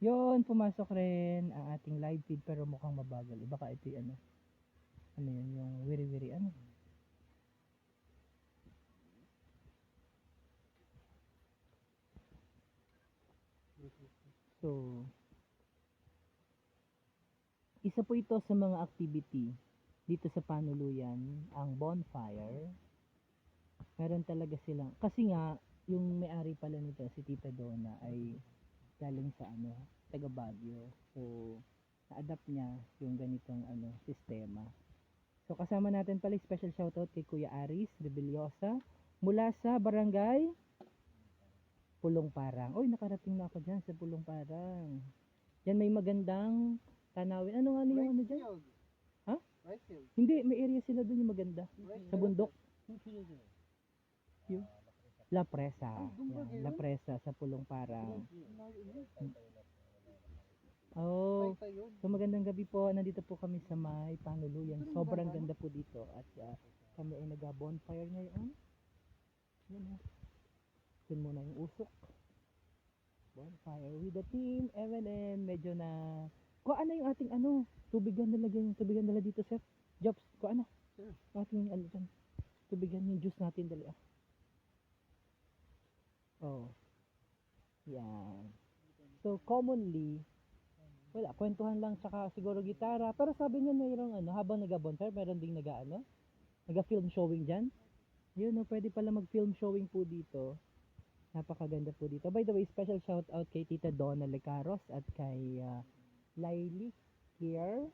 Yon, pumasok rin ang ating live feed pero mukhang mabagal. Baka ito yung ano. Ano yun, yung wiri-wiri ano. So, isa po ito sa mga activity dito sa Panuluyan, ang bonfire. Meron talaga silang, kasi nga, yung may-ari pala nito, si Tita Donna, ay galing sa ano, taga Baguio. So, na-adapt niya yung ganitong ano, sistema. So, kasama natin pala, special shoutout kay Kuya Aris Rebeliosa, mula sa barangay Pulong Parang. Uy, nakarating na ako dyan sa Pulong Parang. Yan may magandang tanawin. Ano nga ano yung ano dyan? Ha? Ricefield. Hindi, may area sila doon yung maganda. Sa bundok. Yung La Presa. Yan, La Presa sa Pulong Parang. Oh, so magandang gabi po. Nandito po kami sa may Panuluyan. Sobrang ganda po dito. At ah, kami ay nag-bonfire ngayon. Yan ha. Yun muna yung usok. Bonfire with the team. M&M. Medyo na... Kung ano yung ating ano, tubigan nilagay yung tubigan nila dito, sir. Jobs, kung ano. Sure. Ating ano dyan. Tubigan yung juice natin dali ah. Oh. Yan. So, commonly, wala, kwentuhan lang tsaka siguro gitara. Pero sabi niya mayroong ano, habang nag-bonfire, meron ding nag ano, nag-film showing dyan. Yun, no, pwede pala mag-film showing po dito. Napakaganda po dito. By the way, special shout out kay Tita Donna Lecaros at kay uh, Laili here.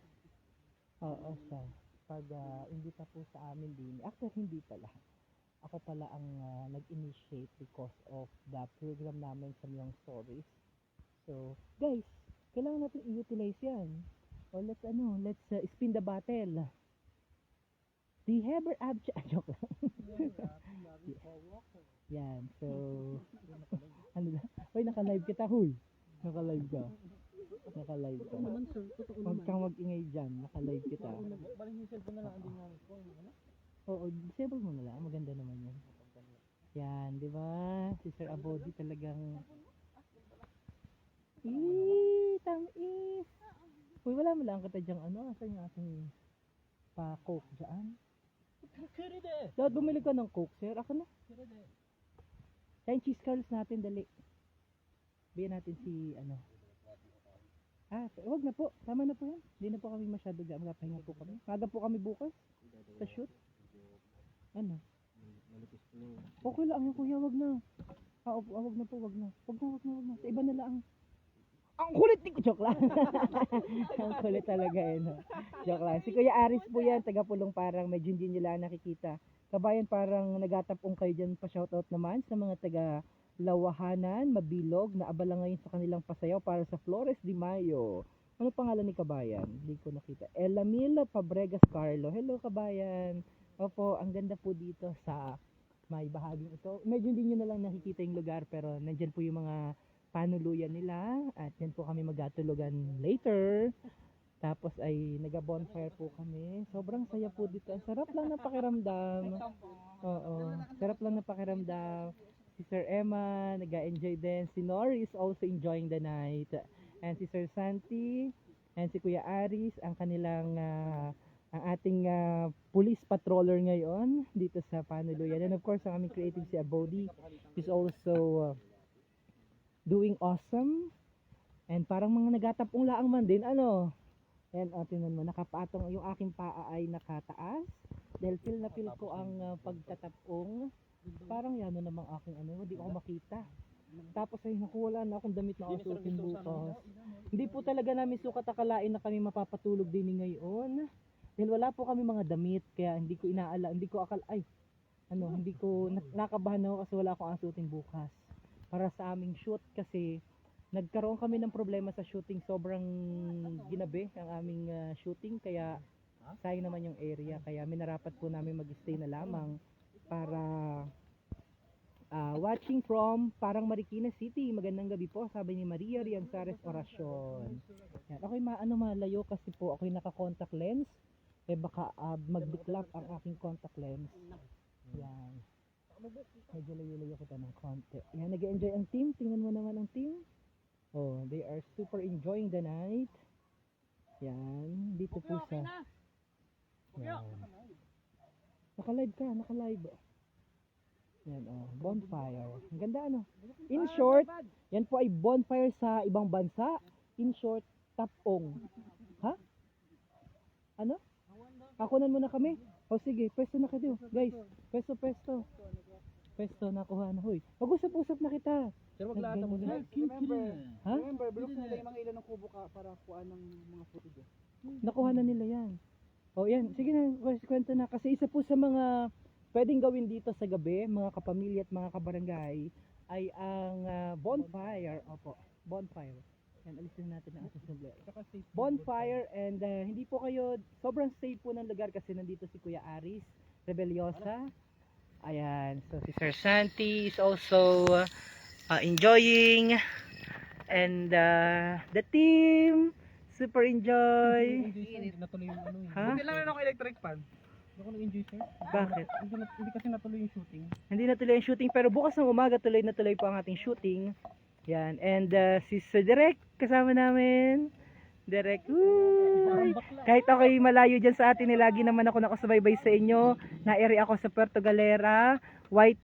Oo, siya. Pag uh, imbita po sa amin din. Actually, hindi pala. Ako pala ang ah, nag-initiate because of the program namin sa Myong Stories. So, guys, kailangan natin i-utilize yan. O let's ano, let's uh, spin the battle. The Heber Abcha, joke lang. Yan, so, ano na, Hoy, naka-live kita, huy. Naka-live ka. Naka-live ka. Huwag kang mag-ingay dyan, naka-live kita. Baling yung cellphone na lang, hindi nga. Ano? Oo, disable mo na lang, maganda naman yan. Yan, di ba? Si Sir Abodi talagang... Eee, tamis! Uy, wala mo lang kita dyang ano, asan yung ating pa-coke dyan? Dahil bumili ka ng coke, sir. Ako na. Yan, cheese curls natin, dali. Bigyan natin si, ano. Ah, wag na po. Tama na po yan. Hindi na po kami masyado dyan. Magapahinga po kami. Maga po kami bukas. Sa shoot. Ano? Okay lang yung kuya, wag na. Ah, ah, wag na po, wag na. Wag na, wag na, wag na. Sa iba na lang. Ang kulit ni Joke lang. Ang kulit talaga eh, no? Joke lang. Si Kuya Aris po yan, taga pulong parang medyo hindi nila nakikita. Kabayan parang nagatapong kayo dyan pa shoutout naman sa mga taga Lawahanan, Mabilog, na abala ngayon sa kanilang pasayaw para sa Flores de Mayo. Ano pangalan ni Kabayan? Hindi ko nakita. Elamil Pabregas Carlo. Hello Kabayan. Opo, ang ganda po dito sa may bahaging ito. Medyo hindi nyo na lang nakikita yung lugar pero nandyan po yung mga panuluyan nila at yan po kami magkatulugan later. Tapos ay naga-bonfire po kami. Sobrang saya po dito. Ang sarap lang ng pakiramdam. Oo. Sarap lang ng pakiramdam. Si Sir Emma, nag-enjoy din. Si Nori is also enjoying the night. And si Sir Santi, and si Kuya Aris, ang kanilang, ah, ang ating ah, police patroller ngayon dito sa Panuluyan. And of course, ang aming creative si Abodi is also ah, doing awesome. And parang mga nagatapong laang man din, ano, Ayan, oh, tingnan mo, nakapatong, yung aking paa ay nakataas. Dahil feel na feel ko ang ah, pagtatapong. Parang yan na namang aking ano, hindi ako makita. Tapos ay naku, wala na akong damit na asutin bukas. Hindi po talaga namin sukat akalain na kami mapapatulog din ngayon. Dahil wala po kami mga damit, kaya hindi ko inaala, hindi ko akal, ay, ano, hindi ko, nak- nakabahan ako kasi wala akong asutin bukas. Para sa aming shoot kasi nagkaroon kami ng problema sa shooting, sobrang ginabi ang aming ah, shooting, kaya sayang naman yung area, kaya minarapat po namin mag-stay na lamang para ah, watching from parang Marikina City. Magandang gabi po, sabi ni Maria Rianzares Orasyon. Yan. Okay, maano malayo kasi po ako'y naka-contact lens. Eh baka ah, magbiklap ang aking contact lens. Yan. Medyo layo-layo kita ng konti. Yan, nag-enjoy ang team. Tingnan mo naman ang team. Oh, they are super enjoying the night. Yan, dito po sa... Yan. Naka-live ka, naka-live. Yan, oh, bonfire. Ang ganda, ano? In short, yan po ay bonfire sa ibang bansa. In short, tapong. Ha? Ano? Akunan muna kami. O sige, pwesto na kayo. Guys, pwesto, pwesto. Pwesto, nakuha na. Hoy, mag-usap-usap na kita. Pero maglata mo sila. Remember, Ha? remember, bulok nila yung mga ilan ng kubo ka para kuha ng mga footage. Nakuha na nila yan. O yan, sige na, kwento na. Kasi isa po sa mga pwedeng gawin dito sa gabi, mga kapamilya at mga kabarangay, ay ang ah, bonfire. Opo, bonfire. Yan, alisin natin ang ating sombrero. Bonfire and ah, hindi po kayo, sobrang safe po ng lugar kasi nandito si Kuya Aris, Rebeliosa. Ayan, so si Sir Santi is also ah, enjoying and ah, the team super enjoy. Hindi natuloy yung ano eh. Ha? Buti lang ako electric fan. Hindi ako nag-enjoy sir. Bakit? Hindi, hindi kasi natuloy yung shooting. Hindi na tuloy ang shooting pero bukas ng umaga tuloy na tuloy po ang ating shooting. Yan. And uh, si Sir Direk kasama namin. Direk. Uy! Kahit ako'y malayo dyan sa atin, eh, lagi naman ako nakasubaybay sa inyo. Na-area ako sa Puerto Galera, White